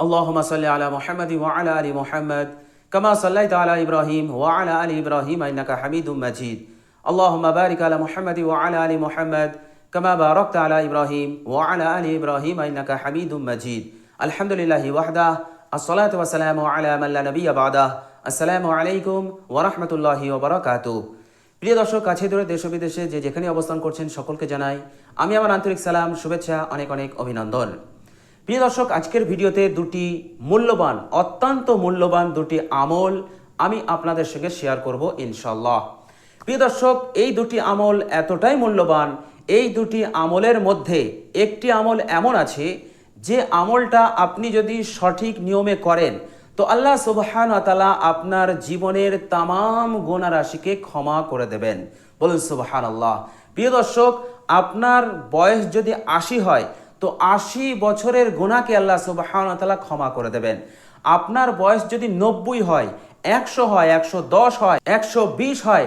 اللهم صل على محمد وعلى ال محمد كما صليت على ابراهيم وعلى ال ابراهيم انك حميد مجيد اللهم بارك على محمد وعلى ال محمد كما باركت على ابراهيم وعلى ال ابراهيم انك حميد مجيد الحمد لله وحده الصلاه والسلام على من لا نبي بعده السلام عليكم ورحمه الله وبركاته প্রিয় দর্শক কাছে দূরে দেশ ও বিদেশে যে যেখানে অবস্থান করছেন সকলকে জানাই আমি আমার আন্তরিক সালাম শুভেচ্ছা অনেক অনেক অভিনন্দন প্রিয় দর্শক, আজকের ভিডিওতে দুটি মূল্যবান, অত্যন্ত মূল্যবান দুটি আমল আমি আপনাদের সঙ্গে শেয়ার করব ইনশাল্লাহ প্রিয় দর্শক, এই দুটি আমল এতটাই মূল্যবান, এই দুটি আমলের মধ্যে একটি আমল এমন আছে, যে আমলটা আপনি যদি সঠিক নিয়মে করেন, তো আল্লাহ সুবহান তালা আপনার জীবনের তামাম গোনা রাশিকে ক্ষমা করে দেবেন। বলুন সুবহান আল্লাহ প্রিয় দর্শক, আপনার বয়স যদি আশি হয় তো আশি বছরের গোনাকে আল্লাহ সুবাহ তালা ক্ষমা করে দেবেন। আপনার বয়স যদি নব্বই হয়, একশো হয়, একশো দশ হয়, একশো বিশ হয়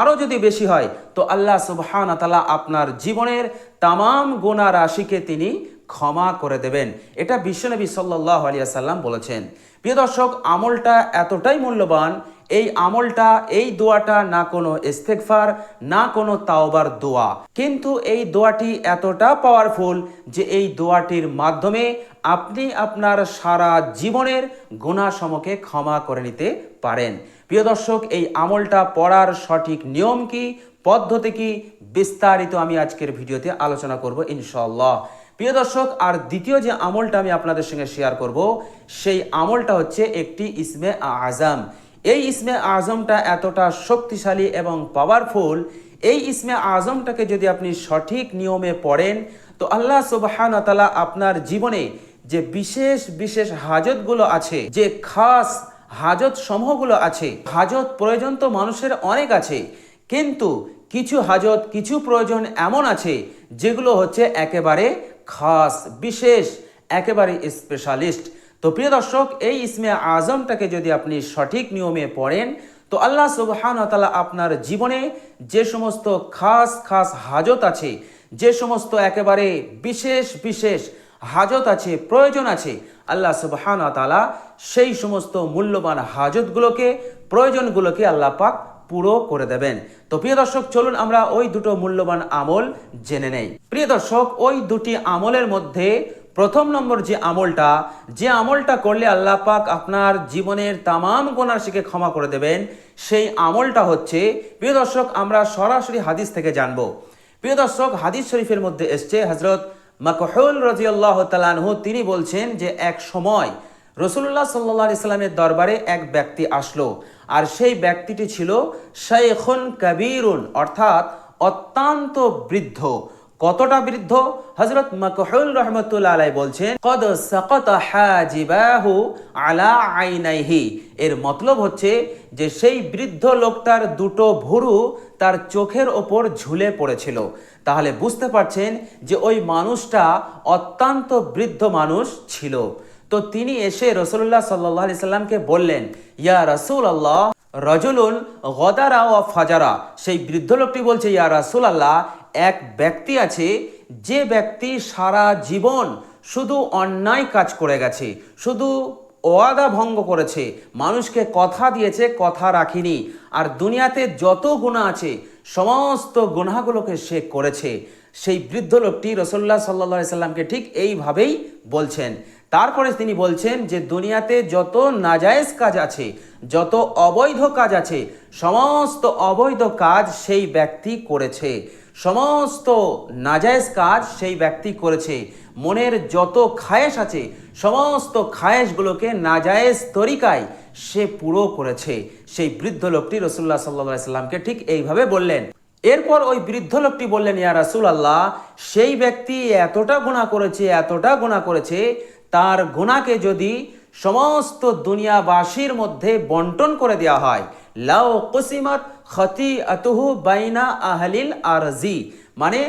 আরও যদি বেশি হয়, তো আল্লাহ সুবহান তালা আপনার জীবনের তামাম গোনা রাশিকে তিনি ক্ষমা করে দেবেন। এটা বিশ্বনবী সাল্লাহ আলিয়া সাল্লাম বলেছেন। প্রিয় দর্শক, আমলটা এতটাই মূল্যবান, এই আমলটা, এই দোয়াটা না কোনো ইস্তেকফার না কোনো তাওবার দোয়া। কিন্তু এই দোয়াটি এতটা পাওয়ারফুল যে এই দোয়াটির মাধ্যমে আপনি আপনার সারা জীবনের গুণাসমকে ক্ষমা করে নিতে পারেন। প্রিয় দর্শক, এই আমলটা পড়ার সঠিক নিয়ম কি? পদ্ধতি কি বিস্তারিত আমি আজকের ভিডিওতে আলোচনা করব ইনশাল্লাহ প্রিয় দর্শক, আর দ্বিতীয় যে আমলটা আমি আপনাদের সঙ্গে শেয়ার করব, সেই আমলটা হচ্ছে একটি ইসমে আজম। এই ইসমে আজমটা এতটা শক্তিশালী এবং পাওয়ারফুল এই ইসমে আজমটাকে যদি আপনি সঠিক নিয়মে পড়েন, তো আল্লাহ সুবাহান তালা আপনার জীবনে যে বিশেষ বিশেষ হাজতগুলো আছে, যে খাস হাজত সমূহগুলো আছে, হাজত প্রয়োজন তো মানুষের অনেক আছে, কিন্তু কিছু হাজত, কিছু প্রয়োজন এমন আছে যেগুলো হচ্ছে একেবারে খাস, বিশেষ, একেবারে স্পেশালিস্ট তো প্রিয় দর্শক, এই ইসমে আজমটাকে যদি আপনি সঠিক নিয়মে পড়েন, তো আল্লাহ সুবহান তালা আপনার জীবনে যে সমস্ত খাস খাস হাজত আছে, যে সমস্ত একেবারে বিশেষ বিশেষ হাজত আছে, প্রয়োজন আছে, আল্লাহ সুবহান তালা সেই সমস্ত মূল্যবান হাজতগুলোকে, প্রয়োজনগুলোকে আল্লাহ পাক পুরো করে দেবেন। তো প্রিয় দর্শক, চলুন আমরা ওই দুটো মূল্যবান আমল জেনে নেই। প্রিয় দর্শক, ওই দুটি আমলের মধ্যে প্রথম নম্বর যে আমলটা যে আমলটা করলে আল্লাহ পাক আপনার জীবনের তামাম গোনাশিকে ক্ষমা করে দেবেন, সেই আমলটা হচ্ছে, প্রিয় দর্শক, আমরা সরাসরি হাদিস থেকে জানব। প্রিয় দর্শক, হাদিস শরীফের মধ্যে এসছে হজরত মাকহুল রাজিয়াল্লাহ তালানহু তিনি বলছেন যে এক সময় রসুল্লাহ সাল্লাহ ইসলামের দরবারে এক ব্যক্তি আসলো। আর সেই ব্যক্তিটি ছিল শেখুন কবিরুন, অর্থাৎ অত্যন্ত বৃদ্ধ। কতটা বৃদ্ধ? হজরত মকহুল রহমতুল্লাহ আলাই বলছেন, কদ সকত হাজিবাহু আলা আইনাইহি। এর মতলব হচ্ছে যে সেই বৃদ্ধ লোকটার দুটো ভুরু তার চোখের ওপর ঝুলে পড়েছিল। তাহলে বুঝতে পারছেন যে ওই মানুষটা অত্যন্ত বৃদ্ধ মানুষ ছিল। তো তিনি এসে রসুল্লাহ সাল্লাহ সাল্লামকে বললেন, ইয়া রসুল আল্লাহ রজুলুন গদারা ও ফাজারা। সেই বৃদ্ধ লোকটি বলছে, ইয়া রাসুল আল্লাহ এক ব্যক্তি আছে, যে ব্যক্তি সারা জীবন শুধু অন্যায় কাজ করে গেছে, শুধু ওয়াদা ভঙ্গ করেছে, মানুষকে কথা দিয়েছে, কথা রাখিনি, আর দুনিয়াতে যত গুণা আছে, সমস্ত গুণাগুলোকে সে করেছে। সেই বৃদ্ধ লোকটি রসল্লাহ সাল্লা সাল্লামকে ঠিক এইভাবেই বলছেন তারপরে তিনি বলছেন যে দুনিয়াতে যত নাজায়েজ কাজ আছে, যত অবৈধ কাজ আছে, সমস্ত অবৈধ কাজ সেই ব্যক্তি করেছে। সমস্ত নাজায়েজ কাজ সেই ব্যক্তি করেছে। মনের যত খায়েশ আছে, সমস্ত খায়েশগুলোকে নাজায়েজ তরিকায় সে পুরো করেছে। সেই বৃদ্ধ লোকটি রসুল্লাহ সাল্লা সাল্লামকে ঠিক এইভাবে বললেন। এরপর ওই বৃদ্ধ লোকটি বললেন, ইয়া রাসুল আল্লাহ সেই ব্যক্তি এতটা গুণা করেছে, এতটা গুণা করেছে তার গুণাকে যদি সমস্ত দুনিয়াবাসীর মধ্যে বন্টন করে দেওয়া হয়। লাও কুসিমত খতি আতুহু বাইনা আহলিল আরজি। মানে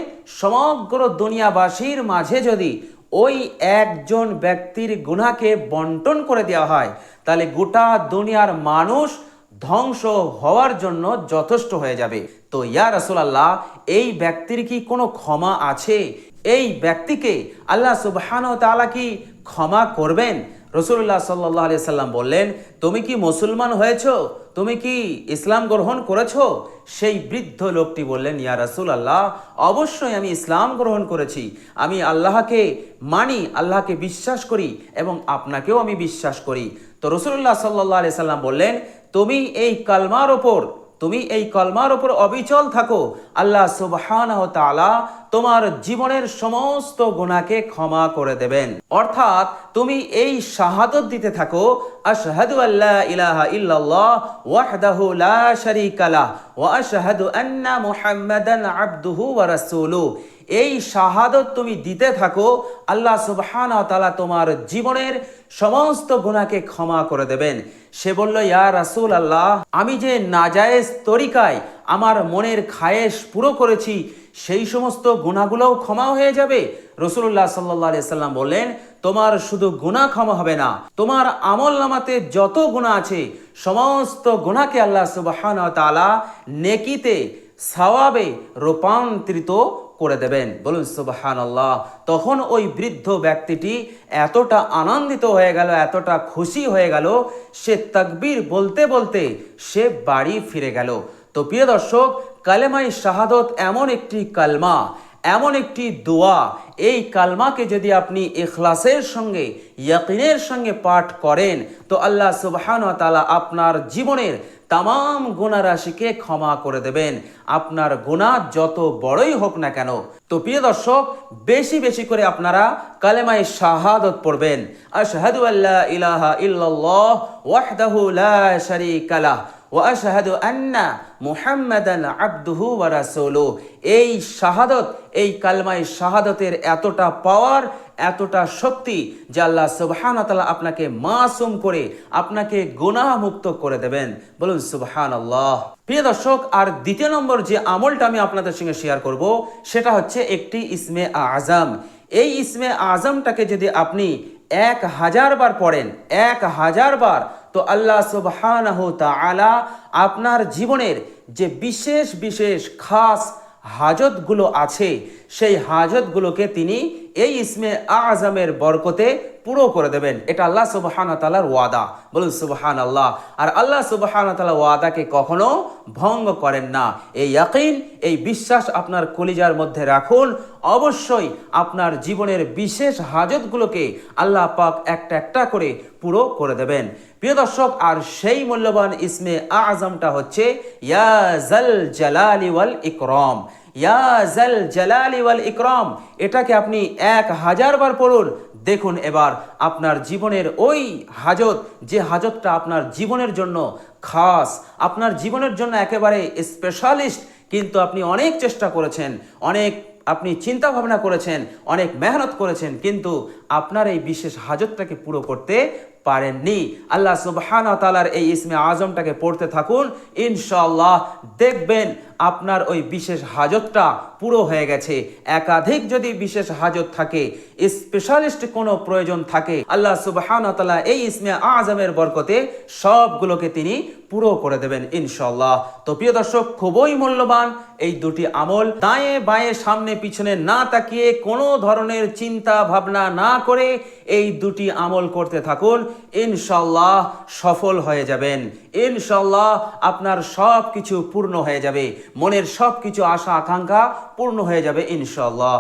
সমগ্র দুনিয়াবাসীর মাঝে যদি ওই একজন ব্যক্তির গুণাকে বন্টন করে দেওয়া হয়, তাহলে গোটা দুনিয়ার মানুষ ধ্বংস হওয়ার জন্য যথেষ্ট হয়ে যাবে। তো ইয়া রাসূলুল্লাহ, এই ব্যক্তির কি কোনো ক্ষমা আছে? এই ব্যক্তিকে আল্লাহ সুবহান তাআলা কি ক্ষমা করবেন? রসুল্লাহ সাল্লাহ আলি সাল্লাম বললেন, তুমি কি মুসলমান হয়েছ? তুমি কি ইসলাম গ্রহণ করেছ? সেই বৃদ্ধ লোকটি বললেন, ইয়া রাসুল আল্লাহ অবশ্যই আমি ইসলাম গ্রহণ করেছি। আমি আল্লাহকে মানি, আল্লাহকে বিশ্বাস করি এবং আপনাকেও আমি বিশ্বাস করি। তো রসুল্লাহ সাল্লাহ সাল্লাম বললেন, তুমি এই কালমার ওপর তুমি এই কলমার ওপর অবিচল থাকো। আল্লাহ সুবহান তোমার জীবনের সমস্ত গুণাকে ক্ষমা করে দেবেন। অর্থাৎ তুমি এই শাহাদত দিতে থাকো, আশহাদু আল্লাহ ইলাহা ইল্লাল্লাহ ওয়াহদাহু লা শারীকা লাহ ওয়া আশহাদু আন্না মুহাম্মাদান আবদুহু ওয়া রাসূলুহু। এই শাহাদত তুমি দিতে থাকো, আল্লাহ সুবহান তালা তোমার জীবনের সমস্ত গুণাকে ক্ষমা করে দেবেন। সে বলল, ইয়া রাসুল আল্লাহ আমি যে নাজায়েজ তরিকায় আমার মনের খায়েশ পুরো করেছি, সেই সমস্ত গুণাগুলোও ক্ষমা হয়ে যাবে। রসুল্লাহ সাল্লাহ সাল্লাম বললেন, তোমার শুধু গুণা ক্ষমা হবে না, তোমার আমল নামাতে যত গুণা আছে, সমস্ত গুণাকে আল্লাহ সুবাহান তালা নেকিতে সওয়াবে রূপান্তরিত করে দেবেন। বলুন সুবাহান আল্লাহ তখন ওই বৃদ্ধ ব্যক্তিটি এতটা আনন্দিত হয়ে গেল, এতটা খুশি হয়ে গেল, সে তাকবীর বলতে বলতে সে বাড়ি ফিরে গেল। তো প্রিয় দর্শক, কালেমাই শাহাদত এমন একটি কালমা এমন একটি দোয়া, এই কালমাকে যদি আপনি এখলাসের সঙ্গে, ইয়াকিনের সঙ্গে পাঠ করেন, তো আল্লাহ সুবহান তালা আপনার জীবনের তাম গুণা রাশিকে ক্ষমা করে দেবেন। আপনার গুণা যত বড়ই হোক না কেন, তো প্রিয় দর্শক, বেশি বেশি করে আপনারা কালেমায় শাহাদত পড়বেন। আশহাদু আল্লাহ ইলাহা ইল্লাল্লাহ ওয়াহদাহু লা শারীকা লাহ। ওয়াশহাদু আন্না মুহাম্মাদান আবদুহু ওয়া রাসূলুহু এই শাহাদত, এই কালমায় শাহাদতের এতটা পাওয়ার এতটা শক্তি যে আল্লাহ সুবহান তাআলা আপনাকে মাসুম করে, আপনাকে গুনাহ মুক্ত করে দেবেন। বলুন সুবহান আল্লাহ প্রিয় দর্শক, আর দ্বিতীয় নম্বর যে আমলটা আমি আপনাদের সঙ্গে শেয়ার করব, সেটা হচ্ছে একটি ইসমে আজম এই ইসমে আজমটাকে যদি আপনি এক হাজার বার পড়েন, এক হাজার বার। তো আল্লাহ সুবহানাহু তাআলা আপনার জীবনের যে বিশেষ বিশেষ, খাস হাজতগুলো আছে, সেই হাজতগুলোকে তিনি এই ইসমে আজমের বরকতে পুরো করে দেবেন। এটা আল্লাহ সুবহান তালার ওয়াদা। বলুন সুবহান আল্লাহ আর আল্লাহ সুবহান তালা ওয়াদাকে কখনো ভঙ্গ করেন না। এই ইয়াকিন, এই বিশ্বাস আপনার কলিজার মধ্যে রাখুন। অবশ্যই আপনার জীবনের বিশেষ হাজতগুলোকে আল্লাহ পাক একটা একটা করে পুরো করে দেবেন। প্রিয় দর্শক, আর সেই মূল্যবান ইসমে আজমটা হচ্ছে ইয়াজাল জালালি ওয়াল ইকরম। ইয়াজাল জালালি ওয়াল ইকরম। এটাকে আপনি এক হাজার বার পড়ুন। দেখুন এবার আপনার জীবনের ওই হাজত, যে হাজতটা আপনার জীবনের জন্য খাস, আপনার জীবনের জন্য একেবারে স্পেশালিস্ট কিন্তু আপনি অনেক চেষ্টা করেছেন, অনেক আপনি চিন্তা ভাবনা করেছেন, অনেক মেহনত করেছেন, কিন্তু আপনার এই বিশেষ হাজতটাকে পুরো করতে পারেননি। আল্লাহ সুবহান তালার এই ইসমে আজমটাকে পড়তে থাকুন। ইনশাল্লাহ দেখবেন আপনার ওই বিশেষ হাজতটা পুরো হয়ে গেছে। একাধিক যদি বিশেষ হাজত থাকে স্পেশালিস্ট কোনো প্রয়োজন থাকে, আল্লাহ সুবহান তালা এই ইসমে আজমের বরকতে সবগুলোকে তিনি পুরো করে দেবেন ইনশাল্লাহ তো প্রিয় দর্শক, খুবই মূল্যবান এই দুটি আমল। দায়ে বায়ে সামনে পিছনে না তাকিয়ে কোনো ধরনের চিন্তা ভাবনা না করে এই দুটি আমল করতে থাকুন ইনশাল্লাহ সফল হয়ে যাবেন। ইনশাল্লাহ আপনার সব কিছু পূর্ণ হয়ে যাবে। মনের সব কিছু আশা আকাঙ্ক্ষা পূর্ণ হয়ে যাবে ইনশাল্লাহ